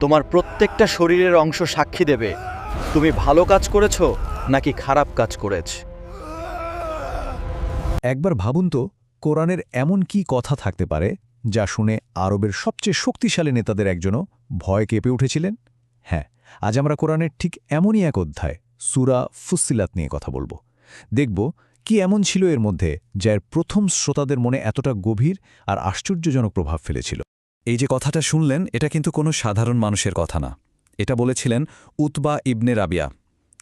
তোমার প্রত্যেকটা শরীরের অংশ সাক্ষী দেবে। তুমি ভালো কাজ করেছ নাকি খারাপ কাজ করেছ? একবার ভাবুন তো, কোরআনের এমন কি কথা থাকতে পারে যা শুনে আরবের সবচেয়ে শক্তিশালী নেতাদের একজনও ভয় কেঁপে উঠেছিলেন? হ্যাঁ আজ আমরা কোরআনের ঠিক এমনই এক অধ্যায়, সুরা ফুসিলাত নিয়ে কথা বলব। দেখব কি এমন ছিল এর মধ্যে যার প্রথম শ্রোতাদের মনে এতটা গভীর আর আশ্চর্যজনক প্রভাব ফেলেছিল। এই যে কথাটা শুনলেন, এটা কিন্তু কোনো সাধারণ মানুষের কথা না। এটা বলেছিলেন উতবা ইবনে রাবিয়া।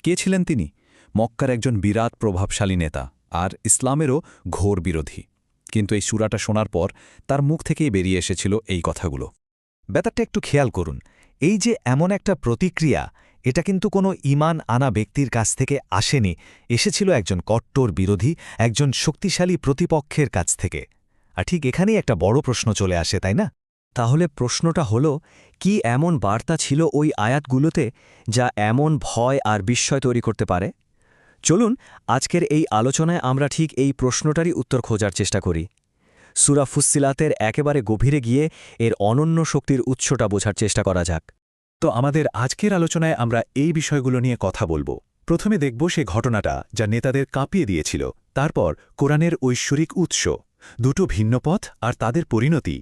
কে ছিলেন তিনি? মক্কার একজন বিরাট প্রভাবশালী নেতা আর ইসলামেরও ঘোর বিরোধী। কিন্তু এই সুরাটা শোনার পর তার মুখ থেকেই বেরিয়ে এসেছিল এই কথাগুলো। ব্যাপারটা একটু খেয়াল করুন, এই যে এমন একটা প্রতিক্রিয়া, এটা কিন্তু কোনো ইমান আনা ব্যক্তির কাছ থেকে আসেনি, এসেছিল একজন কট্টর বিরোধী, একজন শক্তিশালী প্রতিপক্ষের কাছ থেকে। আর ঠিক এখানেই একটা বড় প্রশ্ন চলে আসে, তাই না? তাহলে প্রশ্নটা হলো, কি এমন বার্তা ছিল ওই আয়াতগুলোতে যা এমন ভয় আর বিস্ময় তৈরি করতে পারে? চলুন, আজকের এই আলোচনায় আমরা ঠিক এই প্রশ্নটারই উত্তর খোঁজার চেষ্টা করি। সুরা ফুসিলাতের একেবারে গভীরে গিয়ে এর অনন্য শক্তির উৎসটা বোঝার চেষ্টা করা যাক। তো আমাদের আজকের আলোচনায় আমরা এই বিষয়গুলো নিয়ে কথা বলব। প্রথমে দেখব সে ঘটনাটা যা নেতাদের কাঁপিয়ে দিয়েছিল। তারপর কোরআনের ঐশ্বরিক উৎস। দুটো ভিন্ন পথ আর তাদের পরিণতি।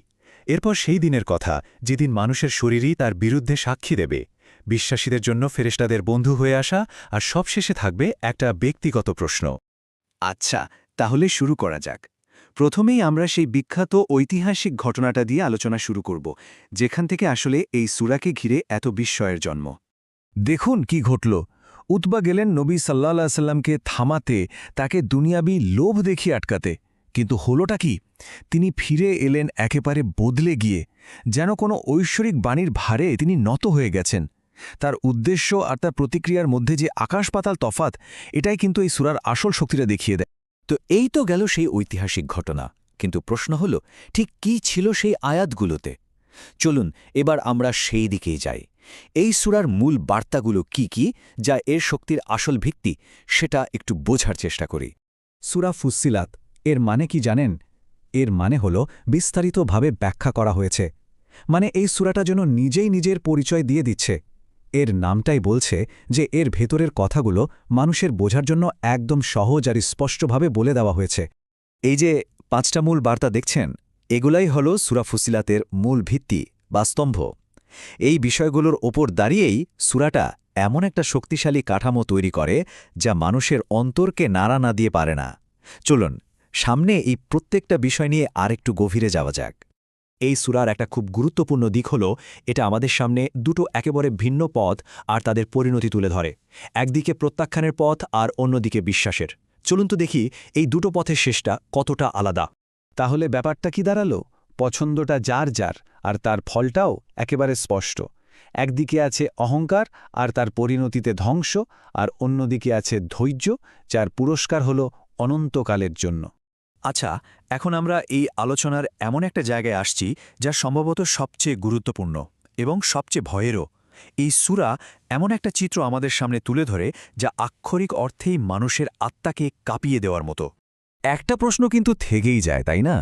এরপর সেই দিনের কথা, যেদিন মানুষের শরীরই তার বিরুদ্ধে সাক্ষী দেবে। বিশ্বাসীদের জন্য ফেরেশতাদের বন্ধু হয়ে আসা আর সবশেষে থাকবে একটা ব্যক্তিগত প্রশ্ন। আচ্ছা তাহলে শুরু করা যাক। প্রথমেই আমরা সেই বিখ্যাত ঐতিহাসিক ঘটনাটা দিয়ে আলোচনা শুরু করব, যেখান থেকে আসলে এই সুরাকে ঘিরে এত বিস্ময়ের জন্ম। দেখুন কি ঘটল। উতবা গেলেন নবী সাল্লাহ সাল্লামকে থামাতে, তাকে দুনিয়াবি লোভ দেখিয়ে আটকাতে। কিন্তু হলোটা কি? তিনি ফিরে এলেন একেবারে বদলে গিয়ে, যেন কোনো ঐশ্বরিক বাণীর ভারে তিনি নত হয়ে গেছেন। তার উদ্দেশ্য আর তার প্রতিক্রিয়ার মধ্যে যে আকাশ পাতাল তফাত এটাই কিন্তু এই সুরার আসল শক্তিটা দেখিয়ে দেয়। তো এই তো গেল সেই ঐতিহাসিক ঘটনা। কিন্তু প্রশ্ন হল, ঠিক কি ছিল সেই আয়াতগুলোতে? চলুন, এবার আমরা সেই দিকেই যাই। এই সুরার মূল বার্তাগুলো কি কি, যা এর শক্তির আসল ভিত্তি, সেটা একটু বোঝার চেষ্টা করি। সুরা ফুসিলাত এর মানে কি জানেন? এর মানে হল বিস্তারিতভাবে ব্যাখ্যা করা হয়েছে। মানে এই সুরাটা যেন নিজেই নিজের পরিচয় দিয়ে দিচ্ছে। এর নামটাই বলছে যে এর ভেতরের কথাগুলো মানুষের বোঝার জন্য একদম সহজ আর স্পষ্টভাবে বলে দেওয়া হয়েছে। এই যে পাঁচটা মূল বার্তা দেখছেন, এগুলাই হল সুরা ফুসিলাতের মূল ভিত্তি বা স্তম্ভ। এই বিষয়গুলোর ওপর দাঁড়িয়েই সুরাটা এমন একটা শক্তিশালী কাঠামো তৈরি করে যা মানুষের অন্তরকে নাড়া না দিয়ে পারে না। চলুন সামনে এই প্রত্যেকটা বিষয় নিয়ে আরেকটু গভীরে যাওয়া যাক। এই সুরার একটা খুব গুরুত্বপূর্ণ দিক হল, এটা আমাদের সামনে দুটো একেবারে ভিন্ন পথ আর তাদের পরিণতি তুলে ধরে। একদিকে প্রত্যাখ্যানের পথ আর অন্যদিকে বিশ্বাসের। চলুন তো দেখি এই দুটো পথের শেষটা কতটা আলাদা। তাহলে ব্যাপারটা কি দাঁড়াল? পছন্দটা যার যার, আর তার ফলটাও একেবারে স্পষ্ট। একদিকে আছে অহংকার আর তার পরিণতিতে ধ্বংস, আর অন্যদিকে আছে ধৈর্য, যার পুরস্কার হল অনন্তকালের জন্য। আচ্ছা এখন আমরা এই আলোচনার এমন একটা জায়গায় আসছি যা সম্ভবত সবচেয়ে গুরুত্বপূর্ণ এবং সবচেয়ে ভয়েরও। এই সুরা এমন একটা চিত্র আমাদের সামনে তুলে ধরে যা আক্ষরিক অর্থেই মানুষের আত্মাকে কাঁপিয়ে দেওয়ার মতো। একটা প্রশ্ন কিন্তু থেকেই যায়, তাই না?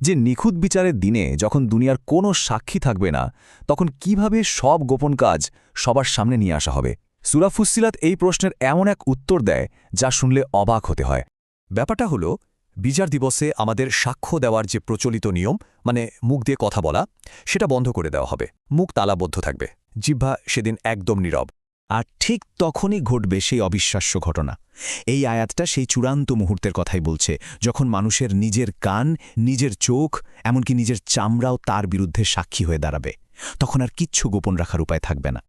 যে নিখুঁত বিচারের দিনে যখন দুনিয়ার কোনো সাক্ষী থাকবে না, তখন কীভাবে সব গোপন কাজ সবার সামনে নিয়ে আসা হবে? সুরাফুসিলাত এই প্রশ্নের এমন এক উত্তর দেয় যা শুনলে অবাক হতে হয়। ব্যাপারটা হলো বিচার দিবসে আমাদের সাক্ষ্য দেওয়ার যে প্রচলিত নিয়ম মানে মুখ দিয়ে কথা বলা, সেটা বন্ধ করে দেওয়া হবে। মুখ তালাবদ্ধ থাকবে। জিহ্বা সেদিন একদম নীরব। আর ঠিক তখনই ঘটবে সেই অবিশ্বাস্য ঘটনা। এই আয়াতটা সেই চূড়ান্ত মুহূর্তের কথাই বলছে, যখন মানুষের নিজের কান, নিজের চোখ, এমনকি নিজের চামড়াও তার বিরুদ্ধে সাক্ষী হয়ে দাঁড়াবে। তখন আর কিচ্ছু গোপন রাখার উপায় থাকবে না।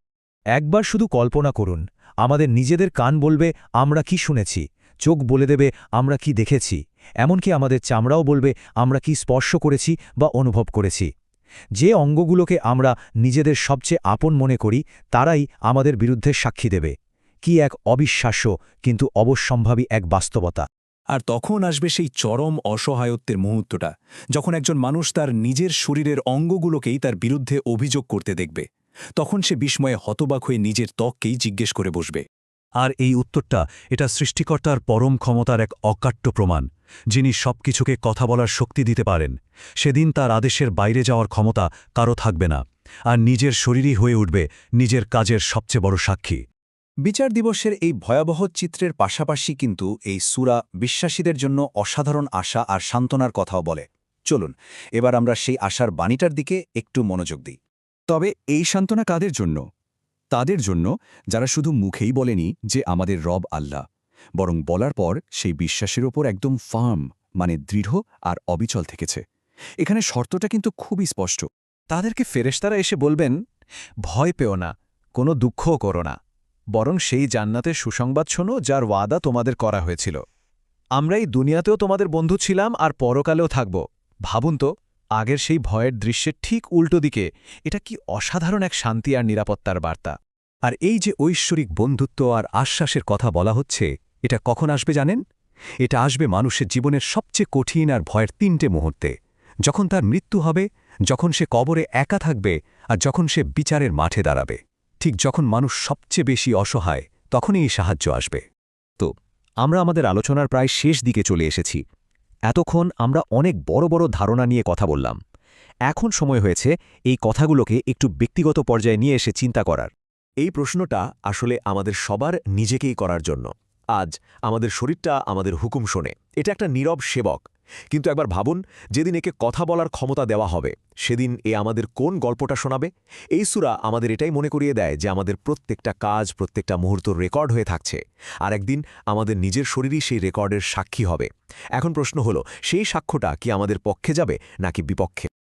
একবার শুধু কল্পনা করুন, আমাদের নিজেদের কান বলবে, আমরা কি শুনেছি? চোখ বলে দেবে, আমরা কি দেখেছি? এমনকি আমাদের চামড়াও বলবে আমরা কি স্পর্শ করেছি বা অনুভব করেছি? যে অঙ্গগুলোকে আমরা নিজেদের সবচেয়ে আপন মনে করি তারাই আমাদের বিরুদ্ধে সাক্ষী দেবে। কি এক অবিশ্বাস্য কিন্তু অবশ্যম্ভাবী এক বাস্তবতা। আর তখন আসবে সেই চরম অসহায়ত্বের মুহূর্তটা যখন একজন মানুষ তার নিজের শরীরের অঙ্গগুলোকেই তার বিরুদ্ধে অভিযোগ করতে দেখবে। তখন সে বিস্ময়ে হতবাক হয়ে নিজের ত্বককেই জিজ্ঞেস করে বসবে। আর এই উত্তরটা এটা সৃষ্টিকর্তার পরম ক্ষমতার এক অকাট্য প্রমাণ। যিনি সবকিছুকে কথা বলার শক্তি দিতে পারেন, সেদিন তার আদেশের বাইরে যাওয়ার ক্ষমতা কারও থাকবে না, আর নিজের শরীরই হয়ে উঠবে নিজের কাজের সবচেয়ে বড় সাক্ষী। বিচার দিবসের এই ভয়াবহ চিত্রের পাশাপাশি কিন্তু এই সুরা বিশ্বাসীদের জন্য অসাধারণ আশা আর সান্ত্বনার কথাও বলে। চলুন, এবার আমরা সেই আশার বাণীটার দিকে একটু মনোযোগ দিই। তবে এই সান্ত্বনা কাদের জন্য? তাদের জন্য যারা শুধু মুখেই বলেনি যে আমাদের রব আল্লাহ। বরং বলার পর সেই বিশ্বাসের ওপর একদম ফার্ম মানে দৃঢ় আর অবিচল থেকেছে। এখানে শর্তটা কিন্তু খুবই স্পষ্ট। তাদেরকে ফেরেশতারা এসে বলবেন, ভয় পেও না, কোনো দুঃখও করো না। বরং সেই জান্নাতের সুসংবাদ শোনো যার ওয়াদা তোমাদের করা হয়েছিল। আমরা এই দুনিয়াতেও তোমাদের বন্ধু ছিলাম আর পরকালেও থাকব। ভাবুন তো, আগের সেই ভয়ের দৃশ্যের ঠিক উল্টো দিকে এটা কি অসাধারণ এক শান্তি আর নিরাপত্তার বার্তা। আর এই যে ঐশ্বরিক বন্ধুত্ব আর আশ্বাসের কথা বলা হচ্ছে এটা কখন আসবে জানেন? এটা আসবে মানুষের জীবনের সবচেয়ে কঠিন আর ভয়ের তিনটে মুহূর্তে। যখন তার মৃত্যু হবে, যখন সে কবরে একা থাকবে আর যখন সে বিচারের মাঠে দাঁড়াবে। ঠিক যখন মানুষ সবচেয়ে বেশি অসহায়, তখনই এই সাহায্য আসবে। তো, আমরা আমাদের আলোচনার প্রায় শেষ দিকে চলে এসেছি। এতক্ষণ আমরা অনেক বড় বড় ধারণা নিয়ে কথা বললাম। এখন সময় হয়েছে এই কথাগুলোকে একটু ব্যক্তিগত পর্যায়ে নিয়ে এসে চিন্তা করার। এই প্রশ্নটা আসলে আমাদের সবার নিজেকেই করার জন্য। আজ আমাদের শরীরটা আমাদের হুকুম শোনে। এটা একটা নীরব সেবক। কিন্তু একবার ভাবুন, যেদিন একে কথা বলার ক্ষমতা দেওয়া হবে, সেদিন এ আমাদের কোন গল্পটা শোনাবে? এই সুরা আমাদের এটাই মনে করিয়ে দেয় যে আমাদের প্রত্যেকটা কাজ, প্রত্যেকটা মুহূর্ত রেকর্ড হয়ে থাকছে। আর একদিন আমাদের নিজের শরীরই সেই রেকর্ডের সাক্ষী হবে। এখন প্রশ্ন হলো, সেই সাক্ষ্যটা কি আমাদের পক্ষে যাবে নাকি বিপক্ষে?